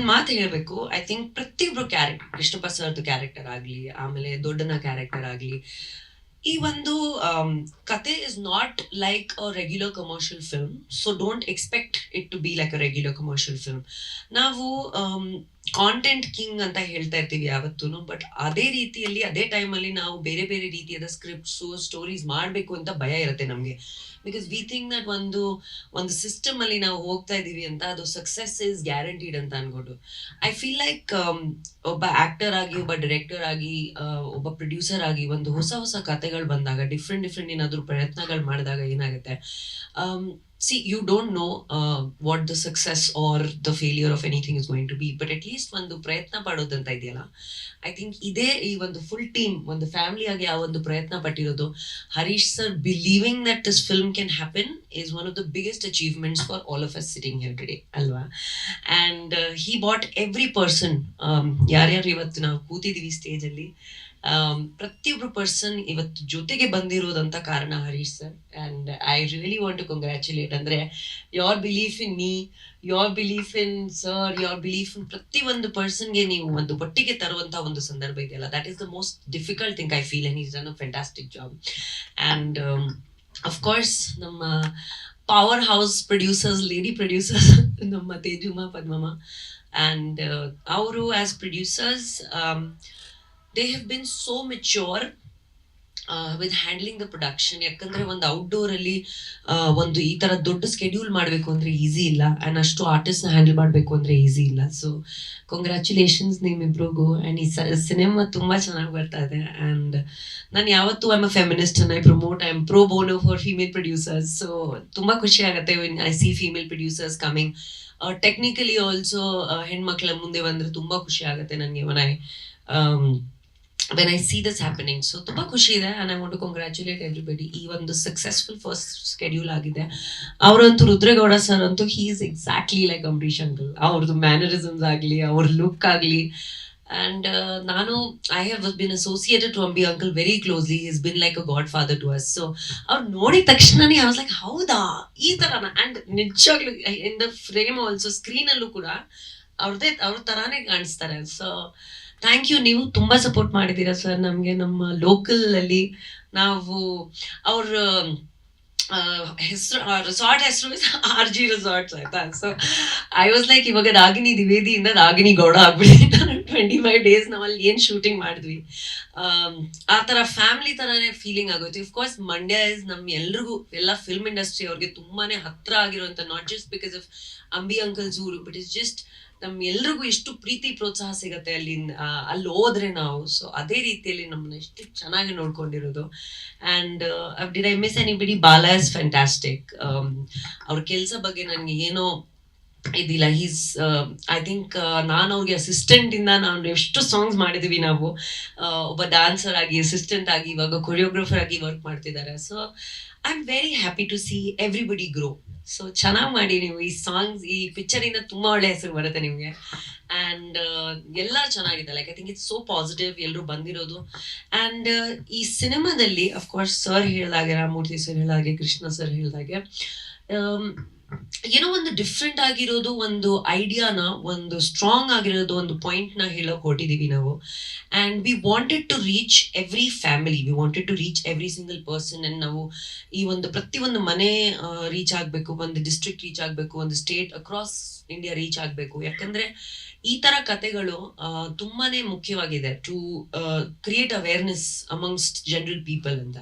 ಒಂದ್ ಮಾತು ಹೇಳ್ಬೇಕು. ಐ ಥಿಂಕ್ ಪ್ರತಿಯೊಬ್ರು ಕ್ಯಾರೆಕ್ಟರ್ ಕೃಷ್ಣಪ್ಪ ಸರ್ದು ಕ್ಯಾರೆಕ್ಟರ್ ಆಗ್ಲಿ, ಆಮೇಲೆ ದೊಡ್ಡನ ಕ್ಯಾರೆಕ್ಟರ್ ಆಗ್ಲಿ ಈ ಒಂದು ಕತೆ is not like a regular commercial film so don't expect it to be like a regular commercial film ನಾವು ಕಾಂಟೆಂಟ್ ಕಿಂಗ್ ಅಂತ ಹೇಳ್ತಾ ಇರ್ತೀವಿ ಯಾವತ್ತೂ ಬಟ್ ಅದೇ ರೀತಿಯಲ್ಲಿ, ಅದೇ ಟೈಮಲ್ಲಿ ನಾವು ಬೇರೆ ಬೇರೆ ರೀತಿಯಾದ ಸ್ಕ್ರಿಪ್ಟ್ಸು ಸ್ಟೋರೀಸ್ ಮಾಡಬೇಕು ಅಂತ ಭಯ ಇರುತ್ತೆ ನಮಗೆ. ಬಿಕಾಸ್ ವಿ ಥಿಂಕ್ ದಟ್ ಒಂದು ಒಂದು ಸಿಸ್ಟಮ್ ಅಲ್ಲಿ ನಾವು ಹೋಗ್ತಾ ಇದ್ದೀವಿ ಅಂತ ಅದು ಸಕ್ಸಸ್ ಇಸ್ ಗ್ಯಾರಂಟಿಡ್ ಅಂತ ಅನ್ಕೊಂಡು. ಐ ಫೀಲ್ ಲೈಕ್ ಒಬ್ಬ ಆಕ್ಟರ್ ಆಗಿ, ಒಬ್ಬ ಡೈರೆಕ್ಟರ್ ಆಗಿ ಒಬ್ಬ ಪ್ರೊಡ್ಯೂಸರ್ ಆಗಿ ಒಂದು ಹೊಸ ಹೊಸ ಕತೆಗಳು ಬಂದಾಗ ಡಿಫ್ರೆಂಟ್ ಡಿಫ್ರೆಂಟ್ ಏನಾದರೂ ಪ್ರಯತ್ನಗಳು ಮಾಡಿದಾಗ ಏನಾಗುತ್ತೆ? See don't know uh, what the success or the failure of anything is going to be but at least ಒಂದು ಪ್ರಯತ್ನ ಪಡೋದಂತ ಇದೆಯಲ್ಲ? ಐ ಥಿಂಕ್ ಇದೇ ಈ ಒಂದು ಫುಲ್ ಟೀಮ್ ಒಂದು ಫ್ಯಾಮಿಲಿ ಆಗಿ ಆ ಒಂದು ಪ್ರಯತ್ನ ಪಟ್ಟಿರೋದು Harish sir believing that this film can happen is one of the biggest achievements for all of us sitting here today ಅಲ್ವಾ? And he bought every person ಯಾರ್ಯಾರು ಇವತ್ತು ನಾವು ಕೂತಿದ್ದೀವಿ ಸ್ಟೇಜಲ್ಲಿ ಪ್ರತಿಯೊಬ್ರು ಪರ್ಸನ್ ಇವತ್ತು ಜೊತೆಗೆ ಬಂದಿರೋದಂತ ಕಾರಣ Harish sir. And I really want to congratulate ಅಂದರೆ your belief in me your belief in sir your belief in ಪ್ರತಿ ಒಂದು ಪರ್ಸನ್ಗೆ ನೀವು ಒಂದು ಒಟ್ಟಿಗೆ ತರುವಂತ ಒಂದು ಸಂದರ್ಭ ಇದೆಯಲ್ಲ. That is the most difficult thing I feel and is done a fantastic job and of course ನಮ್ಮ power house producers lady producers ನಮ್ಮ ತೇಜುಮಾ, ಪದ್ಮಮ್ಮ. ಆ್ಯಂಡ್ ಅವರು as producers they have been so mature with handling the production ಯಾಕಂದ್ರೆ ಒಂದು outdoor ಅಲ್ಲಿ ಆ, ಒಂದು ಈ ತರ ದೊಡ್ಡ ಸ್ಕೆಡ್ಯೂಲ್ ಮಾಡಬೇಕು ಅಂದ್ರೆ ಈಸಿ ಇಲ್ಲ. ಅಂಡ್ ಅಷ್ಟು ಆರ್ಟಿಸ್ಟ್ನ ಹ್ಯಾಂಡಲ್ ಮಾಡಬೇಕು ಅಂದ್ರೆ ಈಸಿ ಇಲ್ಲ. ಸೊ ಕಂಗ್ರ್ಯಾಚುಲೇಷನ್ಸ್ ನಿಮ್ಮಿಬ್ರಿಗೂ ಅಂಡ್ ಈ ಸಿನಿಮಾ ತುಂಬಾ ಚೆನ್ನಾಗಿ ಬರ್ತಾ ಇದೆ. ಅಂಡ್ ನಾನು ಯಾವತ್ತೂ I a feminist I promote I am pro bono for female producers so ತುಂಬಾ ಖುಷಿ ಆಗುತ್ತೆ I see female producers coming technically also ಹೆಣ್ಮಕ್ಳ ಮುಂದೆ ಬಂದ್ರೆ ತುಂಬಾ ಖುಷಿ ಆಗುತ್ತೆ ನನಗೆ when when I see this happening so ತುಂಬಾ ಖುಷಿ ಇದೆ. And I want to congratulate everybody ಈ ಒಂದು ಸಕ್ಸಸ್ಫುಲ್ ಫಸ್ಟ್ ಸ್ಕೆಡ್ಯೂಲ್ ಆಗಿದೆ. ಅವರಂತೂ ರುದ್ರೇಗೌಡ ಸರ್ ಅಂತೂ he is exactly like Ambareesh uncle ಅವ್ರದ್ದು ಮ್ಯಾನರಿಸಮ್ಸ್ ಆಗಲಿ, ಅವ್ರ ಲುಕ್ ಆಗಲಿ. ಆ್ಯಂಡ್ ನಾನು I have been associated to Ambi uncle very closely is been like a godfather to us so ಅವ್ರು ನೋಡಿದ ತಕ್ಷಣನೇ ಐ ವಾಸ್ ಲೈಕ್ ಹೌದಾ? ಈ ಥರನ ಆ್ಯಂಡ್ ನಿಜವಾಗ್ಲೂ ಇನ್ ದ ಫ್ರೇಮ್ ಆಲ್ಸೋ ಸ್ಕ್ರೀನಲ್ಲೂ ಕೂಡ ಅವ್ರದ್ದೇ ಅವ್ರ ಥರಾನೇ ಕಾಣಿಸ್ತಾರೆ. ಸೊ ಥ್ಯಾಂಕ್ ಯು ನೀವು ತುಂಬಾ ಸಪೋರ್ಟ್ ಮಾಡಿದ್ದೀರಾ ಸರ್ ನಮಗೆ, ನಮ್ಮ ಲೋಕಲ್ ಅಲ್ಲಿ ನಾವು ಅವ್ರ ಹೆಸರು ರೆಸಾರ್ಟ್ ಹೆಸರು ಆರ್ ಜಿ ರೆಸಾರ್ಟ್ಸ್ ಆಯ್ತಾ ಸೊ ಐ ವಾಸ್ ಲೈಕ್ ಇವಾಗ ರಾಗಿಣಿ ದ್ವಿವೇದಿಯಿಂದ ರಾಗಿಣಿ ಗೌಡ ಆಗ್ಬಿಡಿ ಟ್ವೆಂಟಿ ಫೈವ್ ಡೇಸ್ ನಾವಲ್ಲಿ ಏನು ಶೂಟಿಂಗ್ ಮಾಡಿದ್ವಿ ಆ ಥರ ಫ್ಯಾಮಿಲಿ ಥರನೇ ಫೀಲಿಂಗ್ ಆಗುತ್ತೆ ಕೋರ್ಸ್ ಮಂಡ್ಯ ಇಸ್ ನಮ್ಮ ಎಲ್ರಿಗೂ, ಎಲ್ಲ ಫಿಲ್ಮ್ ಇಂಡಸ್ಟ್ರಿ ಅವ್ರಿಗೆ ತುಂಬಾ ಹತ್ರ ಆಗಿರುವಂತ not just because of Ambi uncle's ಊರು ಬಟ್ ಇಸ್ ಜಸ್ಟ್ ನಮ್ ಎಲ್ರಿಗೂ ಎಷ್ಟು ಪ್ರೀತಿ, ಪ್ರೋತ್ಸಾಹ ಸಿಗತ್ತೆ ಅಲ್ಲಿ ಅಲ್ಲಿ ಹೋದ್ರೆ ನಾವು. ಸೊ ಅದೇ ರೀತಿಯಲ್ಲಿ ನಮ್ಮನ್ನ ಎಷ್ಟು ಚೆನ್ನಾಗಿ ನೋಡ್ಕೊಂಡಿರೋದು. And did I miss any ಬಿಡಿ ಬಾಲಾಸ್ ಫ್ಯಾಂಟಾಸ್ಟಿಕ್ ಅವ್ರ ಕೆಲಸ ಬಗ್ಗೆ ನನಗೆ ಏನೋ ಇದಿಲ್ಲ. ಹೀಸ್ ಐ ಥಿಂಕ್ ನಾನು ಅವ್ರಿಗೆ ಅಸಿಸ್ಟೆಂಟ್ ಇಂದ ನಾನು ಎಷ್ಟು ಸಾಂಗ್ಸ್ ಮಾಡಿದೀವಿ ನಾವು ಆ, ಒಬ್ಬ ಡ್ಯಾನ್ಸರ್ ಆಗಿ ಅಸಿಸ್ಟೆಂಟ್ ಆಗಿ ಇವಾಗ ಕೊರಿಯೋಗ್ರಫರ್ ಆಗಿ ವರ್ಕ್ ಮಾಡ್ತಿದ್ದಾರೆ. So I am very happy to see everybody grow so ಚೆನ್ನಾಗಿ ಮಾಡಿ ನೀವು ಈ ಸಾಂಗ್ಸ್ ಈ ಪಿಕ್ಚರ್ ತುಂಬ ಒಳ್ಳೆ ಹೆಸರು ಬರುತ್ತೆ ನಿಮಗೆ. ಆ್ಯಂಡ್ ಎಲ್ಲ ಚೆನ್ನಾಗಿದೆ. Like I think it's so positive ಎಲ್ಲರೂ ಬಂದಿರೋದು. ಆ್ಯಂಡ್ ಈ ಸಿನಿಮಾದಲ್ಲಿ ಅಫ್ಕೋರ್ಸ್ ಸರ್ ಹೇಳಿದಾಗೆ ರಾಮಮೂರ್ತಿ ಸರ್ ಹೇಳ್ದಾಗೆ ಕೃಷ್ಣ ಸರ್ ಹೇಳ್ದಾಗೆ ಆಮ್, ಏನೋ ಒಂದು ಡಿಫ್ರೆಂಟ್ ಆಗಿರೋದು ಒಂದು ಐಡಿಯಾನ ಒಂದು ಸ್ಟ್ರಾಂಗ್ ಆಗಿರೋದು ಒಂದು ಪಾಯಿಂಟ್ನ ಹೇಳೋಕೆ ಹೊರಟಿದೀವಿ ನಾವು. And we wanted to reach every family we wanted to reach every single person and ನಾವು ಈ ಒಂದು ಪ್ರತಿಯೊಂದು ಮನೆ ರೀಚ್ ಆಗಬೇಕು, ಒಂದು ಡಿಸ್ಟ್ರಿಕ್ಟ್ ರೀಚ್ ಆಗಬೇಕು, ಒಂದು ಸ್ಟೇಟ್ ಅಕ್ರಾಸ್ ಇಂಡಿಯಾ ರೀಚ್ ಆಗಬೇಕು. ಯಾಕಂದ್ರೆ ಈ ತರ ಕತೆಗಳು ತುಂಬಾನೇ ಮುಖ್ಯವಾಗಿದೆ to create awareness amongst general people ಅಂತ.